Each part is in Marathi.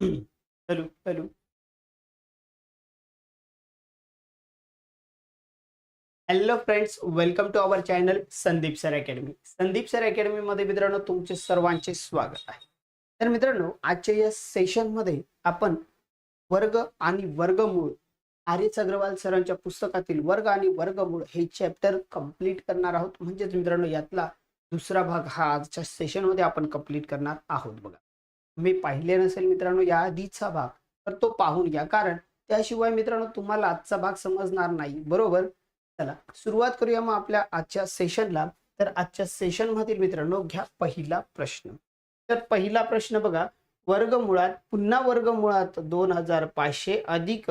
Hello hello. Hello friends welcome to our channel Sandeep sir academy Sandeep sir अकॅडमीमध्ये मित्रांनो तुमचे सर्वांचे स्वागत आहे. तर मित्रांनो आजच्या या सेशनमध्ये आपण वर्ग आणि वर्गमूळ आर्यच अग्रवाल सरांच्या पुस्तकातील वर्ग आणि वर्गमूळ हे चॅप्टर कंप्लीट करणार आहोत. म्हणजेच मित्रांनो यातला दुसरा भाग हा आजच्या सेशनमध्ये आपण कंप्लीट करणार आहोत बघा. तुम्ही पाहिले नसेल मित्रांनो या आधीचा भाग तर तो पाहून घ्या. कारण त्याशिवाय मित्रांनो तुम्हाला आजचा भाग समजणार नाही. बरोबर? चला सुरुवात करूया मग आपल्या आजच्या सेशनला तर आजच्या सेशन मधील मित्रांनो घ्या पहिला प्रश्न. तर पहिला प्रश्न बघा. वर्गमुळात पुन्हा वर्गमुळात दोन हजार पाचशे अधिक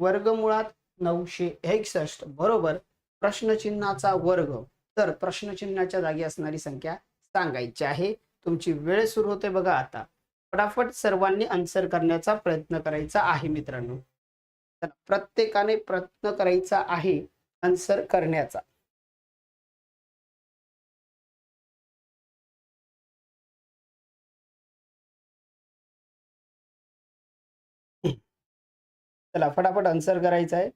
वर्गमुळात नऊशे एकसष्ट. बरोबर? प्रश्नचिन्हाचा वर्ग. तर प्रश्नचिन्हाच्या जागी असणारी संख्या सांगायची आहे. तुमची वेळ सुरू होते बघा आता. फटाफट सर्वांनी आन्सर करण्याचा प्रयत्न करायचा आहे मित्रांनो. तर प्रत्येकाने प्रयत्न करायचा आहे आन्सर करण्याचा. चला फटाफट आन्सर करायचा आहे.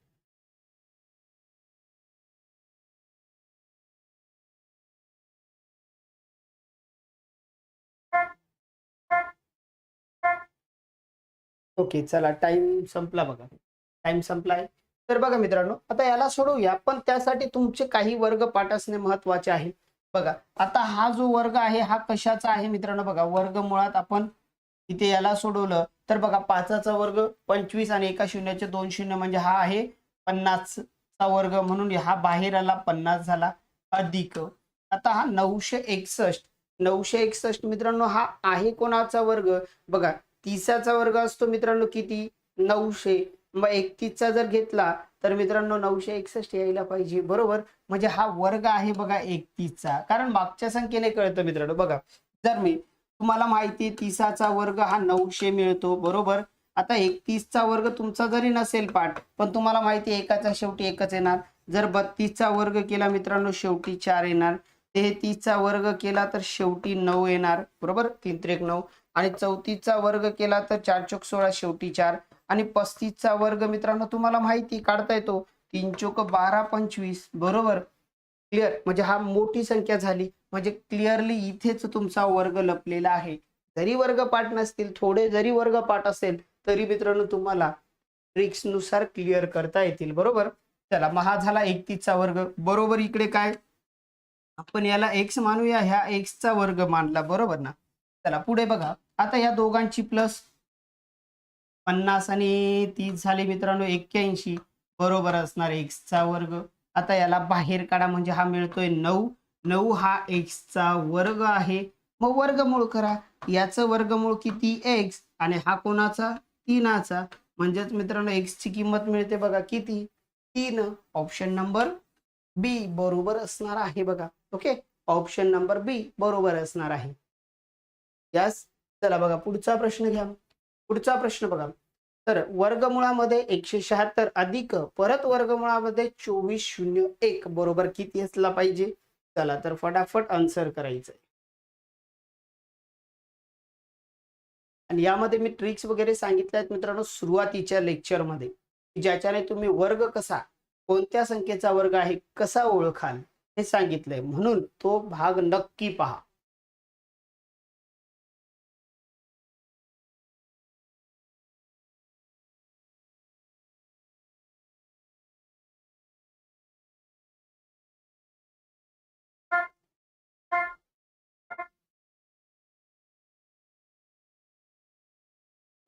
ओके चला टाइम संपला बघा. टाइम संपलाय. तर बघा मित्रांनो आता याला सोडवूया पण त्यासाठी तुमचे काही वर्ग पाठ असणे महत्त्वाचे आहे. बघा आता हा जो वर्ग आहे हा कशाचा आहे मित्रांनो? बघा वर्ग मुळात आपण इथे याला सोडवलं तर बघा पाचाचा वर्ग पंचवीस आणि एका शून्याचे दोन शून्य म्हणजे हा आहे पन्नासचा वर्ग म्हणून हा बाहेर आला पन्नास झाला अधिक. आता हा नऊशे एकसष्ट नऊशे एकसष्ट मित्रांनो हा आहे कोणाचा वर्ग? बघा तिसाचा वर्ग असतो मित्रांनो किती? नऊशे. मग एकतीसचा जर घेतला तर मित्रांनो नऊशे एकसष्ट यायला पाहिजे. बरोबर? म्हणजे हा वर्ग आहे बघा एकतीसचा. कारण मागच्या संख्येने कळतं मित्रांनो. बघा जर मी तुम्हाला माहिती तीसाचा तिसाचा वर्ग हा नऊशे मिळतो. बरोबर? आता एकतीसचा वर्ग तुमचा जरी नसेल पाठ पण तुम्हाला माहिती एकाचा शेवटी एकच येणार. जर बत्तीसचा वर्ग केला मित्रांनो शेवटी चार येणार. तेहतीसचा वर्ग केला तर शेवटी नऊ येणार. बरोबर? तीन त्रेक नऊ. आणि चौतीसचा वर्ग केला तर चार चोक सोळा शेवटी चार. आणि पस्तीसचा वर्ग मित्रांनो तुम्हाला माहिती काढता येतो. तीन चोक बारा पंचवीस. बरोबर? क्लिअर म्हणजे हा मोठी संख्या झाली. म्हणजे क्लिअरली इथेच तुमचा वर्ग लपलेला आहे. जरी वर्ग पाठ नसतील थोडे जरी वर्ग पाठ असेल तरी मित्रांनो तुम्हाला ट्रिक्सनुसार क्लिअर करता येतील. बरोबर? चला महा झाला एकतीसचा वर्ग. बरोबर इकडे काय? आपण याला एक्स मानूया. ह्या एक्सचा वर्ग मानला. बरोबर ना? चला पुढे बघा. आता या दोघांची प्लस पन्नास आणि तीस झाले मित्रांनो एक्क्याऐंशी. बरोबर असणार एक्सचा वर्ग. आता याला बाहेर काढा म्हणजे हा मिळतोय नऊ. नऊ हा एक्सचा वर्ग आहे. मग वर्गमूळ करा. याचं वर्गमूळ किती एक्स आणि हा कोणाचा? तीनाचा. म्हणजेच मित्रांनो एक्सची किंमत मिळते बघा किती? तीन. ऑप्शन नंबर बी बरोबर असणार आहे बघा. ओके ऑप्शन नंबर बी बरोबर असणार आहे. यास चला बघा पुढचा प्रश्न घ्या. पुढचा प्रश्न बघा. तर वर्गमुळामध्ये एकशे शहात्तर अधिक परत वर्गमुळामध्ये चोवीस शून्य एक. बरोबर किती असला पाहिजे? चला तर फटाफट आन्सर करायचंय. आणि यामध्ये मी ट्रिक्स वगैरे सांगितल्या आहेत मित्रांनो सुरुवातीच्या लेक्चरमध्ये ज्याच्याने तुम्ही वर्ग कसा कोणत्या संख्येचा वर्ग आहे कसा ओळखाल हे सांगितलंय. म्हणून तो भाग नक्की पहा.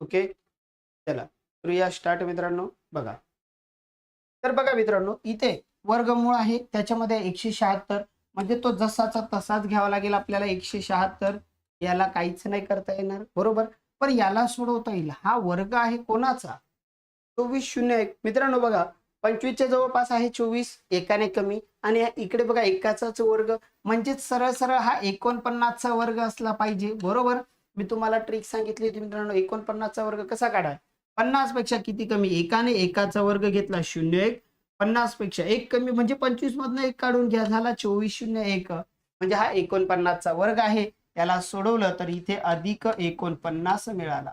ओके? चला. करूया स्टार्ट मित्रांनो बघा. तर बघा मित्रांनो इथे वर्गमूळ आहे त्याच्यामध्ये एकशे शहात्तर. म्हणजे तो जसाचा तसाच घ्यावा लागेल आपल्याला एकशे शहात्तर. याला काहीच नाही करता येणार बरोबर? पण याला सोडवता येईल. हा वर्ग आहे कोणाचा? चोवीस शून्य एक. मित्रांनो बघा पंचवीसच्या जवळपास आहे चोवीस एकाने कमी. आणि इकडे बघा एकाचाच वर्ग. म्हणजेच सरळ सरळ हा एकोणपन्नासचा वर्ग असला पाहिजे बरोबर? मी तुम्हाला ट्रिक सांगितली होती मित्रांनो एकोणपन्नासचा वर्ग कसा काढा पन्नासपेक्षा किती कमी? एकाने एकाचा वर्ग घेतला शून्य एक. पन्नासपेक्षा एक कमी म्हणजे पंचवीस मधनं एक काढून घ्या झाला चोवीस शून्य एक. म्हणजे हा एकोणपन्नासचा वर्ग आहे. त्याला सोडवलं तर इथे अधिक एकोणपन्नास मिळाला.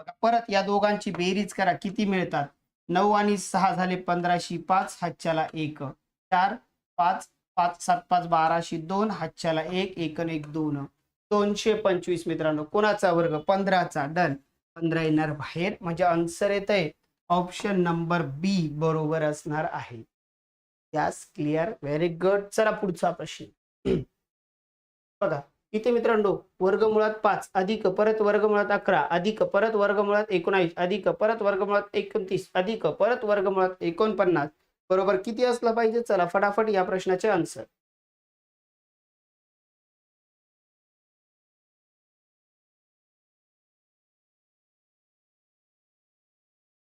बघा परत या दोघांची बेरीज करा किती मिळतात? नऊ आणि सहा झाले पंधराशे पाच हातच्याला एक. चार पाच पाच सात पाच बाराशे दोन हातच्याला एक एक दोन. दोनशे पंचवीस मित्रांनो कोणाचा वर्ग? पंधराचा. डन. पंधरा येणार बाहेर. म्हणजे आन्सर येत आहे ऑप्शन नंबर बी बरोबर असणार आहे. यास क्लिअर व्हेरी गुड चला पुढचा प्रश्न. बघा. इथे मित्रांनो वर्गमुळात पाच. अधिक परत वर्गमुळात अकरा. अधिक परत वर्गमुळात एकोणावीस अधिक परत वर्गमुळात एकोणतीस. अधिक परत वर्गमुळात एकोणपन्नास. बरोबर किती असलं पाहिजे? चला फटाफट या प्रश्नाचे आन्सर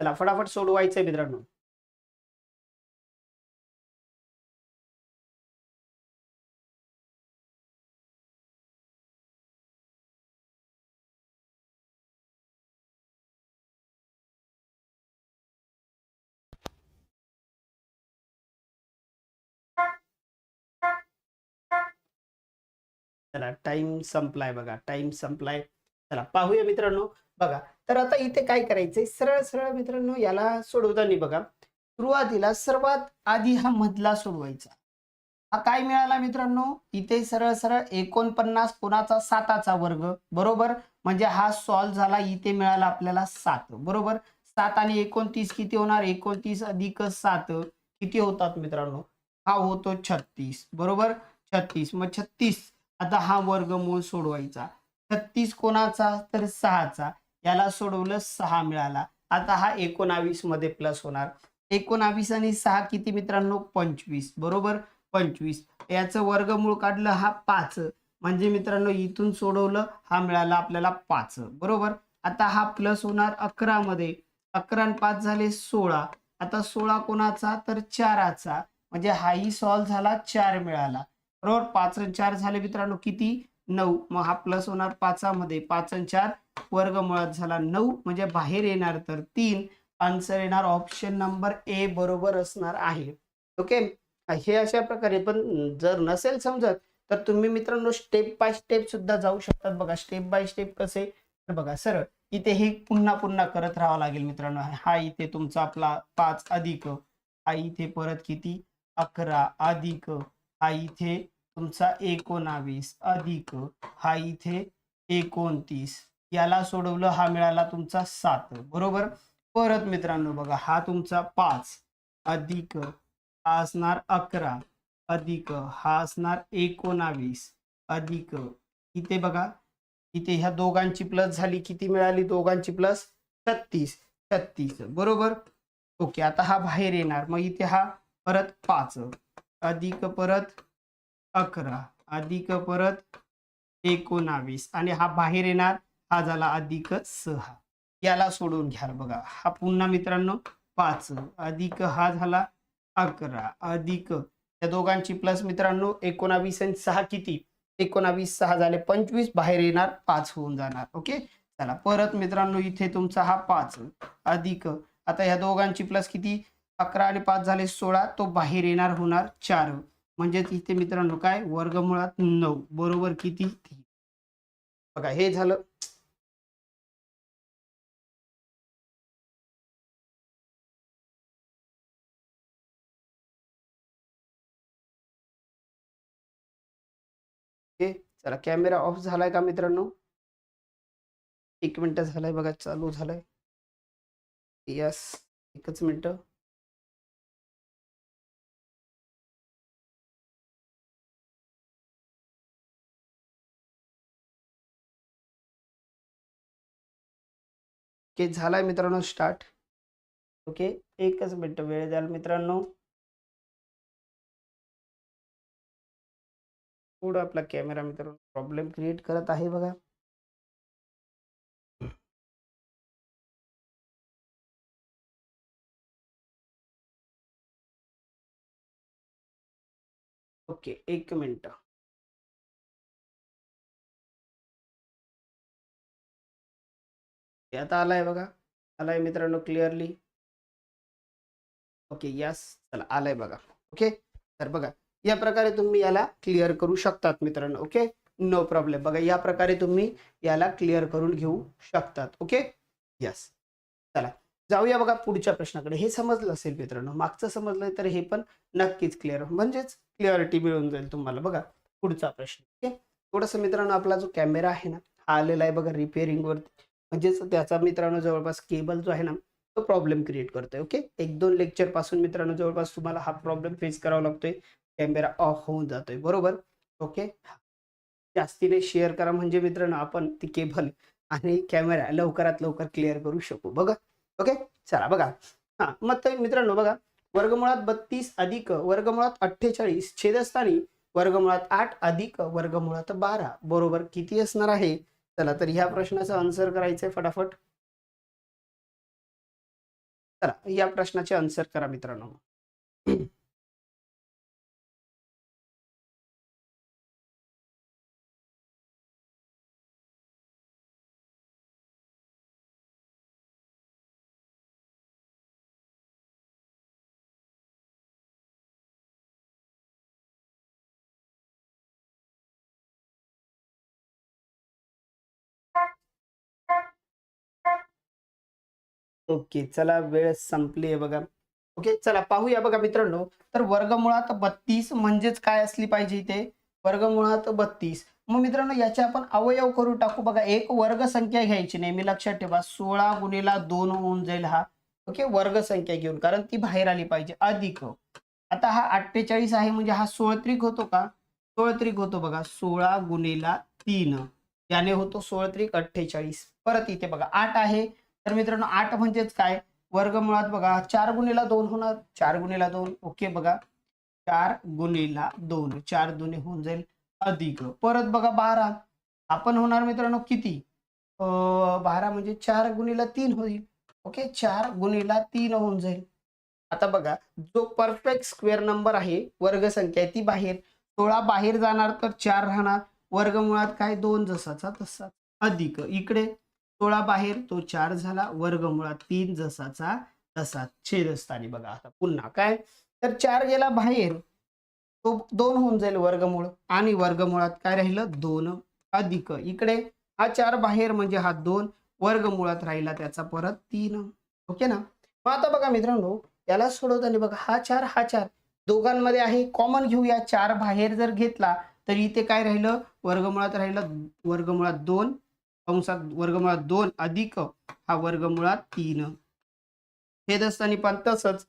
चला फटाफट सोडवायचंय मित्रांनो. चला टाइम संपलाय बघा टाइम संपलाय. चला पाहूया मित्रांनो. बघा तर आता इथे काय करायचंय? सरळ सरळ मित्रांनो याला सोडवताना बघा. सुरुवातीला सर्वात आधी हा मधला सोडवायचा. हा काय मिळाला मित्रांनो? इथे सरळ सरळ एकोणपन्नास कोणाचा साताचा वर्ग बरोबर? म्हणजे हा सॉल्व झाला इथे मिळाला आपल्याला सात बरोबर? सात आणि एकोणतीस किती होणार? एकोणतीस अधिक सात किती होतात मित्रांनो? हा होतो छत्तीस बरोबर? छत्तीस मग छत्तीस. आता हा वर्गमूळ सोडवायचा. छत्तीस कोणाचा तर सहाचा. याला सोडवलं सहा मिळाला. आता हा एकोणावीसमध्ये प्लस होणार. एकोणावीस आणि सहा किती मित्रांनो? पंचवीस. बरोबर? पंचवीस. याचं वर्गमूळ काढलं हा पाच. म्हणजे मित्रांनो इथून सोडवलं हा मिळाला आपल्याला पाच. बरोबर? आता हा प्लस होणार अकरा मध्ये. अकरा आणि पाच झाले सोळा. आता सोळा कोणाचा तर चाराचा. म्हणजे हाही सॉल्व झाला चार मिळाला. बरोबर? पाच चार झाले मित्रांनो किती? नऊ. मग हा प्लस होणार पाचामध्ये. पाच आणि चार वर्गमुळात झाला नऊ. म्हणजे बाहेर येणार तर तीन. आन्सर येणार ऑप्शन नंबर ए बरोबर असणार आहे. ओके हे अशा प्रकारे. पण जर नसेल समजत तर तुम्ही मित्रांनो स्टेप बाय स्टेप सुद्धा जाऊ शकतात बघा. स्टेप बाय स्टेप कसे? तर बघा सरळ. इथे हे पुन्हा पुन्हा करत राहावं लागेल मित्रांनो. हा इथे तुमचा आपला पाच अधिक. हा इथे परत किती? अकरा अधिक. हा इथे तुमचा एकोणावीस अधिक हा इथे एकोणतीस. याला सोडवलं हा मिळाला तुमचा सात. बरोबर? परत मित्रांनो बघा हा तुमचा पाच. अधिक हा असणार अकरा. अधिक हा असणार एकोणावीस. अधिक इथे बघा इथे ह्या दोघांची प्लस झाली किती मिळाली? दोघांची प्लस छत्तीस. छत्तीस. बरोबर? ओके आता हा बाहेर येणार. मग इथे हा परत पाच. अधिक परत अकरा. अधिक परत एकोणावीस. आणि हा बाहेर येणार हा झाला अधिक सहा. याला सोडून घ्याल बघा. हा पुन्हा मित्रांनो पाच. अधिक हा झाला अकरा. अधिक या दोघांची प्लस मित्रांनो एकोणावीस आणि सहा किती? एकोणावीस सहा झाले पंचवीस. बाहेर येणार पाच होऊन जाणार. ओके चला परत मित्रांनो इथे तुमचा हा पाच. अधिक. आता ह्या दोघांची प्लस किती? अकरा आणि पाच झाले सोळा. तो बाहेर येणार होणार चार. म्हणजे इथे मित्रांनो काय? वर्गमुळात नऊ. बरोबर किती? तीन. बघा हे झालं. चला कॅमेरा ऑफ झालाय का मित्रांनो? एक मिनिट झालाय बघा चालू झालाय. यस एकच मिनिट. ओके झालाय मित्रांनो स्टार्ट ओके एकच मिनटं वेळ द्याल मित्रांनो. थोडं आपला कॅमेरा मित्रांनो प्रॉब्लेम क्रिएट करत आहे बघा. ओके एक मिनटं. आता आलाय बघा. आलाय मित्रांनो क्लिअरली ओके यस चला आलाय बघा. ओके तर बघा या प्रकारे तुम्ही याला क्लिअर करू शकतात मित्रांनो ओके नो प्रॉब्लेम बघा या प्रकारे तुम्ही याला क्लिअर करून घेऊ शकतात ओके यस चला जाऊया बघा पुढच्या प्रश्नाकडे. हे समजलं असेल मित्रांनो मागचं समजलं तर हे पण नक्कीच क्लिअर म्हणजेच क्लिअरिटी मिळून जाईल तुम्हाला बघा पुढचा प्रश्न ओके थोडस मित्रांनो आपला जो कॅमेरा आहे ना हा आलेला आहे बघा रिपेअरिंग वरती. म्हणजेच त्याचा मित्रांनो जवळपास केबल जो आहे ना तो प्रॉब्लेम क्रिएट करतोय ओके एक दोन लेक्चरपासून मित्रांनो जवळपास तुम्हाला हा प्रॉब्लेम फेस करावा लागतोय. कॅमेरा ऑफ होऊन जातोय बरोबर? ओके जास्तीने शेअर करा म्हणजे मित्रांनो आपण ती केबल आणि कॅमेरा लवकरात लवकर क्लिअर करू शकू बघा? ओके चला बघा. हा मग तर मित्रांनो बघा वर्गमुळात बत्तीस अधिक वर्गमुळात अठ्ठेचाळीस छेदस्थानी वर्गमुळात आठ अधिक वर्गमुळात बारा बरोबर? किती असणार आहे? चला तर ह्या प्रश्नाचं आन्सर करायचंय फटाफट. चला या प्रश्नाचे आन्सर करा मित्रांनो. ओके चला वेळ संपली आहे बघा. ओके चला पाहूया बघा मित्रांनो. तर वर्गमुळात बत्तीस म्हणजेच काय असली पाहिजे इथे? वर्गमुळात बत्तीस. मग मित्रांनो याचे आपण अवयव करू टाकू बघा. एक वर्ग संख्या घ्यायची नेहमी लक्षात ठेवा. सोळा गुणिला दोन होऊन जाईल हा. ओके वर्ग संख्या घेऊन कारण ती बाहेर आली पाहिजे. अधिक. आता हा अठ्ठेचाळीस आहे म्हणजे हा सोळत्रिक होतो का? सोळत्रिक होतो बघा. सोळा गुणेला तीन. याने होतो सोळत्रिक अठ्ठेचाळीस. परत इथे बघा आठ आहे. तर मित्रांनो आठ म्हणजेच काय? वर्गमुळात बघा चार गुणीला दोन होणार. चार गुणीला दोन ओके बघा. चार गुणीला दोन चार दुने होऊन जाईल अधिक. परत बघा बारा. आपण होणार मित्रांनो किती? बारा म्हणजे चार गुणीला तीन होईल. ओके चार गुणीला तीन होऊन जाईल. आता बघा जो परफेक्ट स्क्वेअर नंबर आहे वर्गसंख्या संख्या ती बाहेर. सोळा बाहेर जाणार तर चार राहणार. वर्गमुळात काय? दोन जसाचा तसा अधिक. इकडे सोळा बाहेर तो चार झाला. वर्गमुळात तीन जसाचा तसा छेदस्थानी बघा आता पुन्हा काय? तर चार गेला बाहेर. तो दोन होऊन जाईल वर्गमूळ. आणि वर्गमुळात काय राहिलं? दोन अधिक. इकडे हा चार बाहेर म्हणजे हा दोन. वर्गमुळात राहिला त्याचा परत तीन. ओके ना? मग आता बघा मित्रांनो याला सोडवताना बघा हा चार हा चार दोघांमध्ये आहे. कॉमन घेऊया चार बाहेर जर घेतला तर इथे काय राहिलं? वर्गमुळात राहिलं. वर्गमुळात दोन. कंसात वर्गमुळात दोन अधिक हा वर्गमुळात तीन. छेदस्थानी पण तसंच.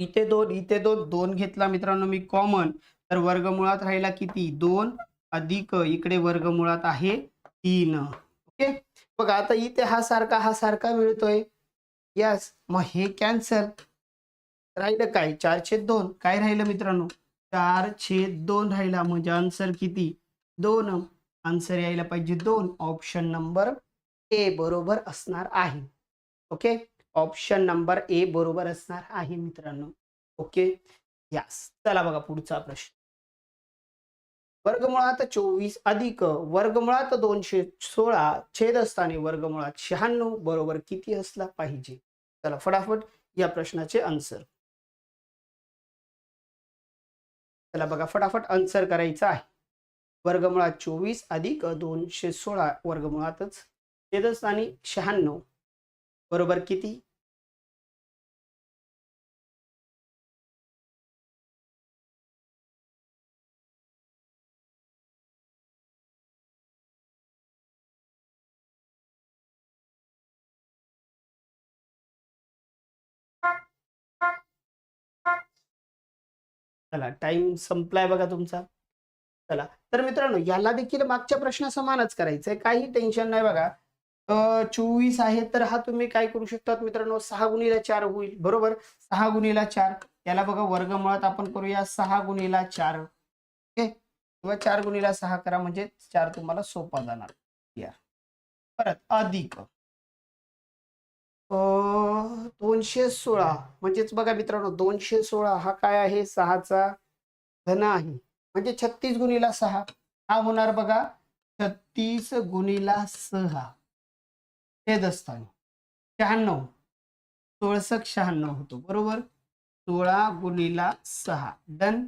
इथे दोन इथे दोन दोन घेतला मित्रांनो मी कॉमन तर वर्गमुळात राहिला किती? दोन अधिक इकडे वर्गमुळात आहे तीन. ओके? बघा आता इथे हा सारखा हा सारखा मिळतोय. यस मग हे कॅन्सल राहिलं काय? चार छेद दोन. काय राहिलं मित्रांनो? चार छेद दोन राहिला. म्हणजे आन्सर किती? दोन. आन्सर यायला पाहिजे. दोन ऑप्शन नंबर ए बरोबर असणार आहे. ओके ऑप्शन नंबर ए बरोबर असणार आहे मित्रांनो. ओके यास चला बघा पुढचा प्रश्न. वर्गमुळात चोवीस अधिक वर्गमुळात दोनशे सोळा छेदस्थानी वर्गमुळात शहाण्णव बरोबर किती असला पाहिजे? चला फटाफट या प्रश्नाचे आन्सर चला बघा फटाफट आन्सर करायचं आहे. वर्गमुळात चोवीस अधिक दोनशे सोळा वर्गमुळातच छेदस्थानी शहाण्णव. बरोबर किती? चला टाइम संपलाय बघा तुमचा. चला. तर मित्रांनो याला देखील मागच्या प्रश्न समानच करायचंय. काही टेन्शन नाही बघा. चोवीस आहे तर हा तुम्ही काय करू शकतात मित्रांनो? सहा गुणीला चार होईल. बरोबर? सहा गुणीला चार. याला बघा वर्गमुळात आपण करूया सहा गुणीला चार. ओके? किंवा चार गुणीला सहा करा. म्हणजे चार तुम्हाला सोपा जाणार. या. परत अधिक. अं, दोनशे सोळा. म्हणजेच बघा मित्रांनो दोनशे सोळा हा काय आहे? सहाचा धन आहे. म्हणजे छत्तीस गुणीला सहा. हा होणार बघा छत्तीस गुणीला सहा. छेदस्थानी शहाण्णव. सोळसक शहाण्णव होतो. बरोबर? सोळा गुणीला सहा. डन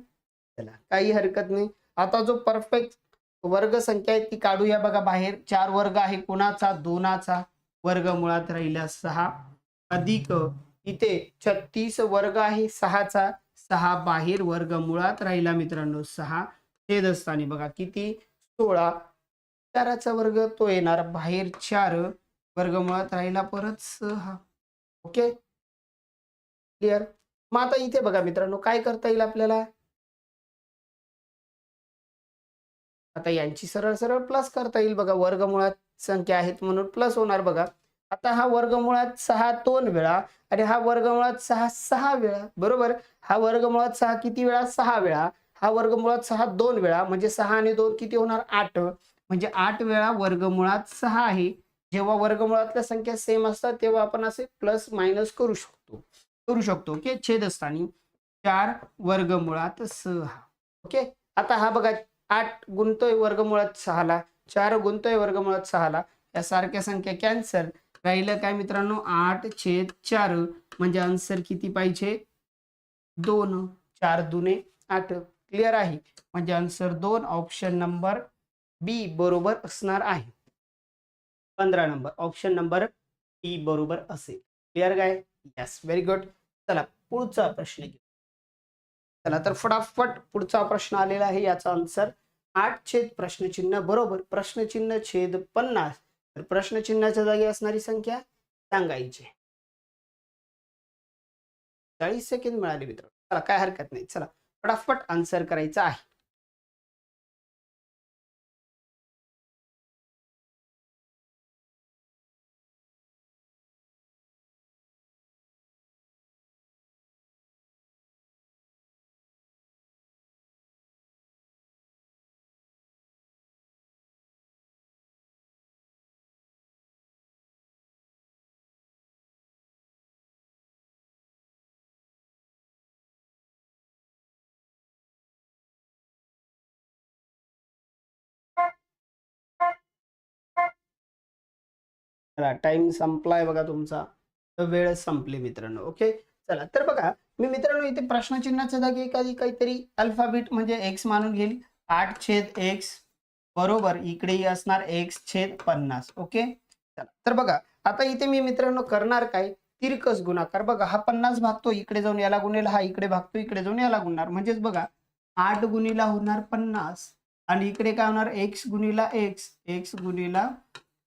चला काही हरकत नाही. आता जो परफेक्ट वर्ग संख्या आहे ती काढूया बघा बाहेर. चार वर्ग आहे कोणाचा? दोनाचा. वर्ग मुळात राहिल्या सहा. अधिक इथे छत्तीस वर्ग आहे सहाचा. सहा बाहेर वर्ग मुळात राहिला मित्रांनो सहा छेदस्थानी. बघा किती? सोळा. चाराचा वर्ग तो येणार. बाहेर चार वर्ग मुळात राहिला परत सहा. ओके? क्लिअर मग आता इथे बघा मित्रांनो काय करता येईल आपल्याला? आता यांची सरळ सरळ प्लस करता येईल बघा. वर्गमुळात संख्या आहेत म्हणून प्लस होणार बघा. आता हा वर्गमुळात सहा दोन वेळा आणि हा वर्गमुळात सहा सहा वेळा बरोबर? हा वर्गमुळात सहा किती वेळा? सहा वेळा. हा वर्गमुळात सहा दोन वेळा म्हणजे सहा आणि दोन किती होणार? आठ. म्हणजे आठ वेळा वर्गमुळात सहा आहे. जेव्हा वर्गमुळातल्या संख्या सेम असतात तेव्हा आपण असे प्लस मायनस करू शकतो. करू शकतो ओके? छेदस्थानी चार वर्गमुळात सहा. ओके? आता हा बघा आठ गुंतोय वर्गमुळात सहाला. चार गुंतोय वर्गमुळात सहाला. या सारख्या संख्या कॅन्सल राहिलं काय मित्रांनो? आठ छेद चार. म्हणजे आन्सर किती पाहिजे? दोन. चार दुने आठ. क्लिअर आहे? म्हणजे आन्सर दोन. ऑप्शन नंबर बी बरोबर असणार आहे. पंधरा नंबर ऑप्शन नंबर बी बरोबर असेल. क्लिअर काय? यस व्हेरी गुड चला पुढचा प्रश्न घेऊ. चला तर फटाफट पुढचा प्रश्न आलेला आहे. याचा आन्सर आठ छेद प्रश्नचिन्ह बरोबर. प्रश्नचिन्ह छेद पन्नास. तर प्रश्नचिन्हाच्या जागी असणारी संख्या सांगायची चाळीस सेकंद मिळाले मित्र चला काय हरकत नाही. चला फटाफट आन्सर करायचा आहे. चला टाइम संपलाय बघा तुमचा. वेळ संपली मित्रांनो ओके चला तर बघा मी मित्रांनो इथे प्रश्नचिन्हाच्या जागी एखादी काहीतरी अल्फाबेट म्हणजे एक्स मानून घेईल. आठ छेद एक्स बरोबर इकडेही असणार एक्स छेद पन्नास ओके चला तर बघा आता इथे मी मित्रांनो करणार काय? तिरकस गुणाकार. बघा हा पन्नास भागतो इकडे जाऊन याला गुणेल हा इकडे भागतो इकडे जाऊन याला गुणणार. म्हणजेच बघा आठ गुणीला होणार पन्नास आणि इकडे काय होणार? एक्स गुणीला एक्स एक्स गुणीला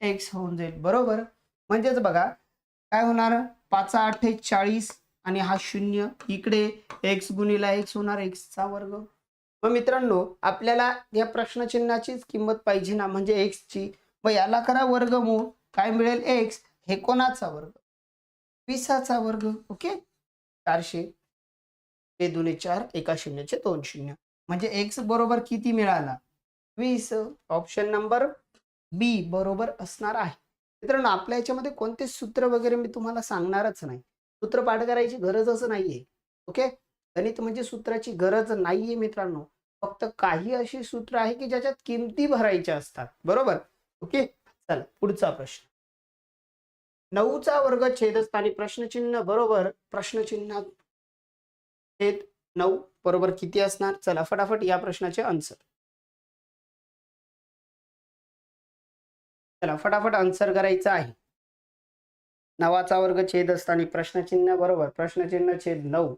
एक्स होऊन जाईल. बरोबर? म्हणजेच बघा काय होणार? पाच आठ चाळीस आणि हा शून्य. इकडे एक्स गुणीला एक्स होणार. एक्सचा वर्ग. मग मित्रांनो आपल्याला या प्रश्नचिन्हाचीच किंमत पाहिजे ना? म्हणजे एक्सची मग याला करा वर्गमूळ. काय मिळेल? एक्स हे कोणाचा वर्ग? विसाचा वर्ग. ओके? चारशे. ते दोन्ही चार. एका शून्याचे दोन शून्य. म्हणजे एक्स बरोबर किती मिळाला? वीस. ऑप्शन नंबर बी बरोबर असणार आहे. मित्रांनो आपल्या याच्यामध्ये कोणते सूत्र वगैरे मी तुम्हाला सांगणारच नाही. सूत्र पाठ करायची गरजच नाहीये. ओके? गणित म्हणजे सूत्राची गरज नाहीये मित्रांनो. फक्त काही अशी सूत्र आहे की ज्याच्यात किमती भरायच्या असतात. बरोबर? ओके? चला पुढचा प्रश्न. नऊचा वर्ग छेदस्थानी प्रश्नचिन्ह बरोबर प्रश्नचिन्हात छेद नऊ बरोबर किती असणार? चला फटाफट या प्रश्नाचे आन्सर चला फटाफट आन्सर करायचं आहे. नवाचा वर्ग छेद असताना प्रश्नचिन्ह बरोबर. प्रश्नचिन्ह छेद नऊ.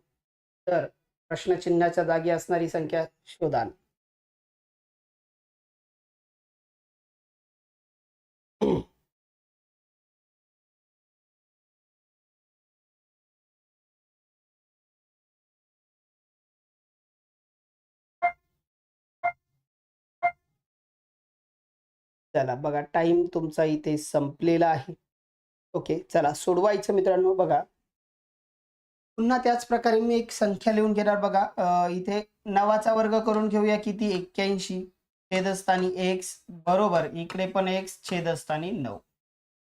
तर प्रश्नचिन्हाच्या जागी असणारी संख्या शोधा. चला बघा टाइम तुमचा इथे संपलेला आहे. ओके चला सोडवायचं मित्रांनो बघा. पुन्हा त्याच प्रकारे मी एक संख्या लिहून घेणार बघा. इथे नवाचा वर्ग करून घेऊया किती? एक्क्याऐंशी. छेदस्थानी एक्स बरोबर इकडे पण एक्स छेदस्थानी नऊ.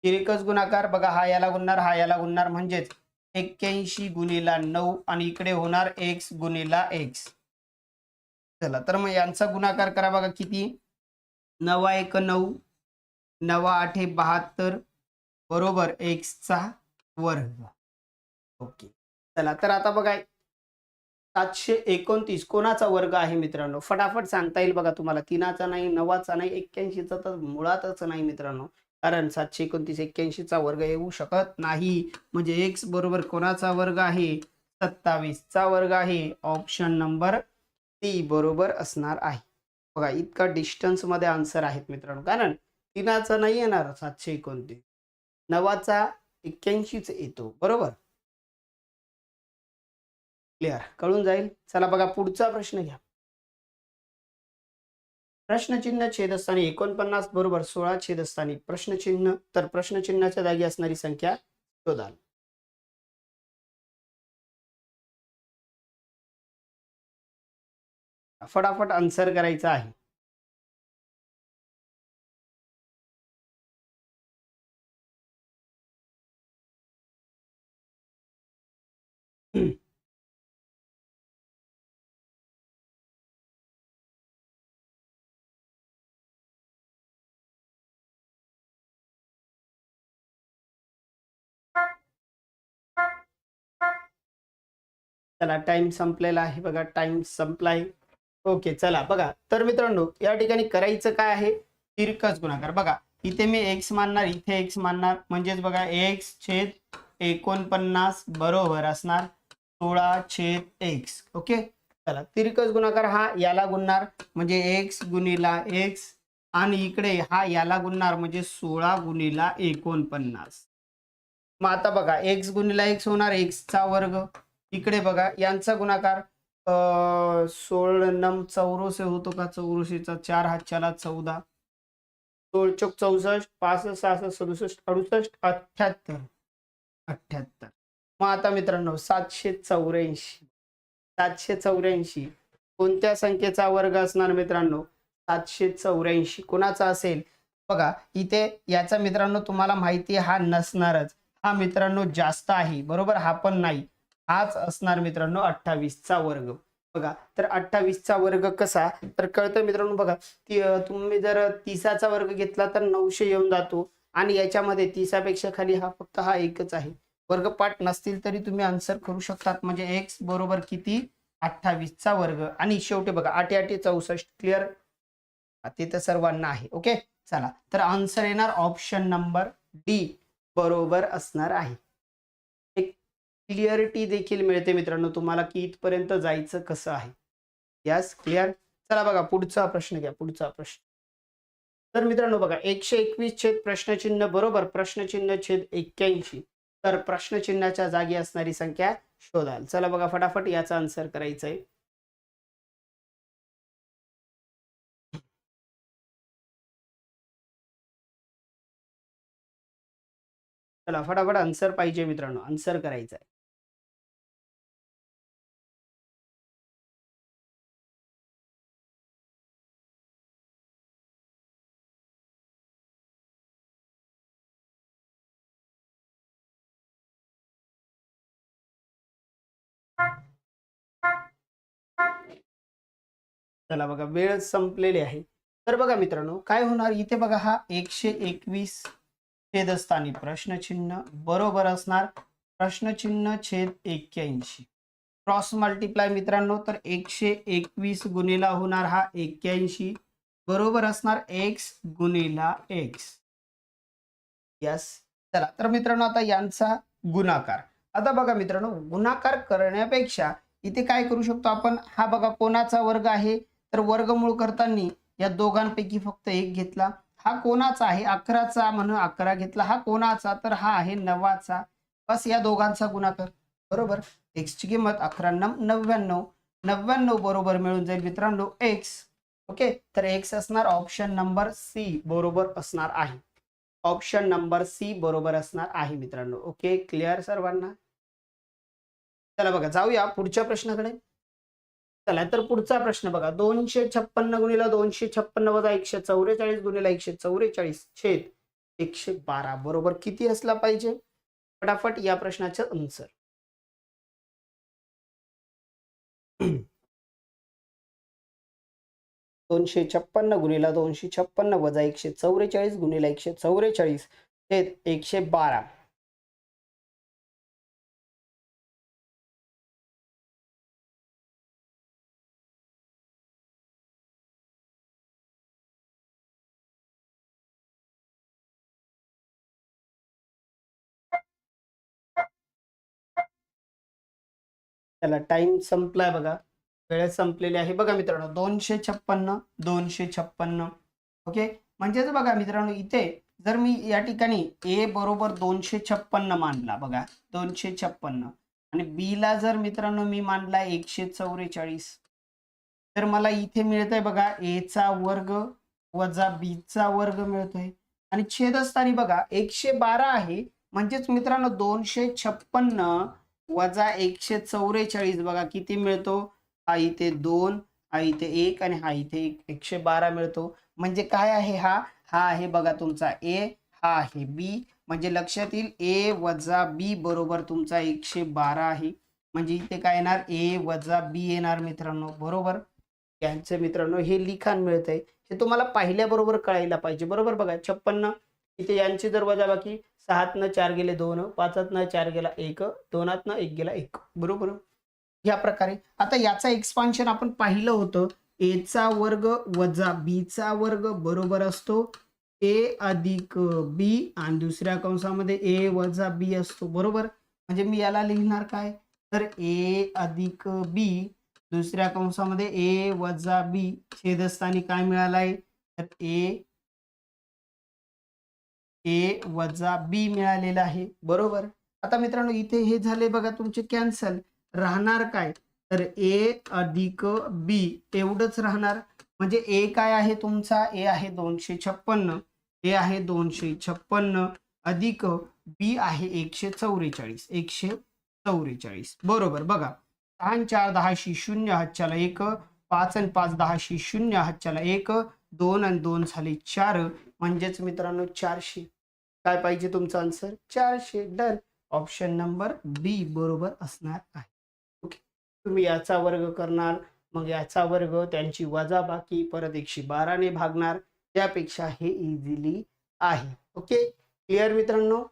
तिरिकस गुणाकार बघा हा याला गुणणार हा याला गुणणार म्हणजेच एक्क्याऐंशी गुणीला नऊ आणि इकडे होणार एक्स गुणीला एक्स चला तर मग यांचा गुणाकार करा बघा किती? नवा एक नऊ नवा आठे बहात्तर बरोबर एक्सचा वर्ग ओके. चला तर आता बघा सातशे एकोणतीस कोणाचा वर्ग आहे मित्रांनो? फटाफट सांगता येईल बघा तुम्हाला तीनाचा नाही नवाचा नाही एक्क्याऐंशीचा तर मुळातच नाही मित्रांनो. कारण सातशे एकोणतीस एक्क्याऐंशीचा वर्ग येऊ शकत नाही. म्हणजे एक्स बरोबर कोणाचा वर्ग आहे? सत्तावीसचा वर्ग आहे. ऑप्शन नंबर ती बरोबर असणार आहे. बघा इतका डिस्टन्समध्ये आन्सर आहेत मित्रांनो. कारण तिनाचा नाही येणार सातशे एकोणतीस. नवाचा एक्क्याऐंशीच येतो. बरोबर? क्लिअर कळून जाईल? चला बघा पुढचा प्रश्न घ्या. प्रश्नचिन्ह छेदस्थानी एकोणपन्नास बरोबर सोळा छेदस्थानी. प्रश्नचिन्ह तर प्रश्नचिन्हाच्या जागी असणारी संख्या शोधाल. फटाफट आन्सर करायचा आहे. चला टाइम संपलेला आहे बघा. टाइम संपलाय. ओके चला. बघा तर मित्रांनो या ठिकाणी करायचं काय आहे? तिरकस गुणाकार. बघा इथे मी एक्स मानणार इथे एक्स मानणार. म्हणजेच बघा एक्स छेद एकोणपन्नास बरोबर असणार सोळा छेद एक्स ओके? चला तिरकस गुणाकार हा याला गुणणार म्हणजे एक्स गुणिला एक्स आणि इकडे हा याला गुणणार म्हणजे सोळा गुणिला एकोणपन्नास. मग आता बघा एक्स गुणिला एक्स होणार एक्सचा वर्ग. इकडे बघा यांचा गुणाकार. नम चौरसे होतो का चौरसेचा चार हातच्याला चौदा. सोळ चौक चौसष्ट पासष्ट सहासष्ट सदुसष्ट अडुसष्ट अठ्ठ्याहत्तर अठ्ठ्याहत्तर मग आता मित्रांनो सातशे चौऱ्याऐंशी. सातशे चौऱ्याऐंशी. कोणत्या संख्येचा वर्ग असणार मित्रांनो? सातशे चौऱ्याऐंशी. कोणाचा असेल? बघा इथे याचा मित्रांनो तुम्हाला माहिती हा नसणारच. हा मित्रांनो जास्त आहे. बरोबर? हा पण नाही. हाच असणार मित्रांनो अठ्ठावीसचा वर्ग. बघा तर अठ्ठावीसचा वर्ग कसा? तर कळतं मित्रांनो बघा ती तुम्ही जर तिसाचा वर्ग घेतला तर नऊशे येऊन जातो. आणि याच्यामध्ये तिसापेक्षा खाली हा फक्त हा एकच आहे. वर्गपाठ नसतील तरी तुम्ही आन्सर करू शकतात. म्हणजे एक्स बरोबर किती? अठ्ठावीसचा वर्ग. आणि शेवटी बघा आठ आठे चौसष्ट. क्लिअर ते तर सर्वांना आहे. ओके चला. तर आन्सर येणार ऑप्शन नंबर डी बरोबर असणार आहे. क्लिअरिटी देखील मिळते मित्रांनो तुम्हाला की इथपर्यंत जायचं कसं आहे. यास क्लिअर चला बघा पुढचा प्रश्न घ्या पुढचा प्रश्न. तर मित्रांनो बघा एकशे एकवीस छेद प्रश्नचिन्ह बरोबर प्रश्नचिन्ह छेद एक्क्याऐंशी. तर प्रश्नचिन्हाच्या जागी असणारी संख्या शोधाल. चला बघा फटाफट याचा आन्सर करायचा आहे चला फटाफट आन्सर पाहिजे मित्रांनो. आन्सर करायचा आहे चला बघा वेळ संपलेली आहे. तर बघा मित्रांनो काय होणार? इथे बघा हा एकशे एकवीस छेदस्थानी प्रश्नचिन्ह बरोबर असणार. प्रश्नचिन्ह छेद एक्क्याऐंशी. क्रॉस मल्टिप्लाय मित्रांनो तर एकशे एकवीस गुणिला होणार हा एक्क्याऐंशी. बरोबर असणार एक्स गुणिला एक्स यस चला तर मित्रांनो आता यांचा गुणाकार. आता बघा मित्रांनो गुणाकार करण्यापेक्षा इथे काय करू शकतो आपण? हा बघा कोणाचा वर्ग आहे? तर वर्गमूळ करताना या दोघांपैकी फक्त एक घेतला. हा कोणाचा आहे? अकराचा म्हणून अकरा घेतला. हा कोणाचा? तर हा आहे नवाचा. बस या दोघांचा गुणाकार. बरोबर? एक्स ची किंमत अकरा नव्याण्णव. नव्याण्णव बरोबर मिळून जाईल मित्रांनो एक्स ओके तर एक्स असणार ऑप्शन नंबर सी बरोबर असणार आहे. ऑप्शन नंबर सी बरोबर असणार आहे मित्रांनो. ओके क्लिअर सर्वांना? चला बघा जाऊया पुढच्या प्रश्नाकडे. चला तर पुढचा प्रश्न बघा. दोनशे छप्पन्न गुणिला दोनशे छप्पन्न वजा एकशे चौवेचाळीस गुणिला एकशे चौवेचाळीस छेद एकशे बारा. बरोबर किती असला पाहिजे? फटाफट या प्रश्नाचं आन्सर दोनशे छप्पन्न गुणिला दोनशे छप्पन्न वजा एकशे चौवेचाळीस गुणिला एकशे चौवेचाळीस छेद एकशे बारा. चला टाइम संपलाय बघा. वेळ संपलेली आहे. बघा मित्रांनो दोनशे छप्पन्न दोनशे छप्पन्न. ओके म्हणजेच बघा मित्रांनो इथे जर मी या ठिकाणी ए बरोबर दोनशे छप्पन्न मानला बघा दोनशे छप्पन्न. आणि बी ला जर मित्रांनो मी मानला एकशे चौवेचाळीस तर मला इथे मिळतंय बघा ए चा वर्ग वजा बी चा वर्ग मिळतोय. आणि छेदस्थानी बघा एकशे बारा आहे. म्हणजेच मित्रांनो दोनशे छप्पन्न वजा एकशे चौवेचाळीस. बघा किती मिळतो? हा इथे दोन हा इथे एक आणि हा इथे एक. एकशे बारा मिळतो. म्हणजे काय आहे हा? हा आहे बघा तुमचा ए हा आहे बी म्हणजे लक्षात येईल ए वजा बी बरोबर तुमचा एकशे बारा आहे. म्हणजे इथे काय येणार? ए वजा बी येणार मित्रांनो. बरोबर? यांचे मित्रांनो हे लिखाण मिळतंय. हे तुम्हाला पाहिल्याबरोबर कळायला पाहिजे. बरोबर? बघा छप्पन्न. इथे यांची जर वजाबाकी सहातनं चार गेले दोन पाचातनं चार गेला एक दोनातनं एक गेला एक. बरोबर? या प्रकारे. आता याचा एक्सपान्शन आपण पाहिलं होतं. ए चा वर्ग वजा बी चा वर्ग बरोबर असतो. ए अधिक बी आणि दुसऱ्या कंसामध्ये ए वजा बी असतो. बरोबर? म्हणजे मी याला लिहिणार काय? तर ए अधिक बी दुसऱ्या कंसामध्ये ए वजा बी छेदस्थानी काय मिळालाय? तर ए ए वजा बी मिळालेला आहे. बरोबर? आता मित्रांनो इथे हे झाले बघा तुमचे कॅन्सल राहणार काय? तर ए अधिक बी एवढंच राहणार. म्हणजे ए काय आहे तुमचा? ए आहे दोनशे छप्पन्न. ए आहे दोनशे छप्पन्न. अधिक बी आहे एकशे चौवेचाळीस. एकशे चौवेचाळीस. बरोबर बघा. सहा चार दहाशी शून्य हातच्याला एक पाच आणि पाच दहाशी शून्य हातच्याला एक दोन आणि दोन झाले चार. म्हणजेच मित्रांनो चारशे. काय पाहिजे तुमचा आन्सर चारशे. डन ऑप्शन नंबर बी बरोबर असणार आहे. ओके तुम्ही याचा वर्ग करणार. मग याचा वर्ग त्यांची वजाबाकी परत एकशे बाराने भागणार. त्यापेक्षा हे इझिली आहे. ओके क्लिअर मित्रांनो?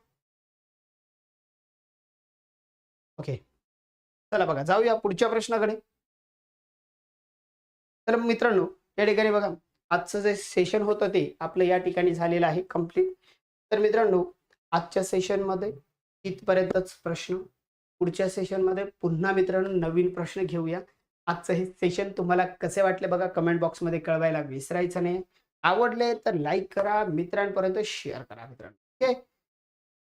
ओके चला बघा जाऊया पुढच्या प्रश्नाकडे. तर मित्रांनो या ठिकाणी बघा. आजचं जे सेशन होतं ते आपलं या ठिकाणी झालेलं आहे. कंप्लीट तर मित्रांनो आजच्या सेशनमध्ये इथपर्यंतच प्रश्न. पुढच्या सेशनमध्ये पुन्हा मित्रांनो नवीन प्रश्न घेऊया. आजचं हे सेशन तुम्हाला कसे वाटले बघा कमेंट बॉक्समध्ये कळवायला विसरायचं नाही. आवडले तर लाईक करा मित्रांपर्यंत शेअर करा मित्रांनो ओके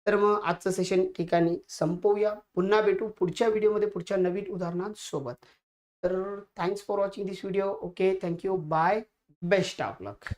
तर मग आजचं सेशन ठिकाणी संपवूया. पुन्हा भेटू पुढच्या व्हिडिओमध्ये पुढच्या नवीन उदाहरणांसोबत. तर thanks for watching this video okay thank you bye best of luck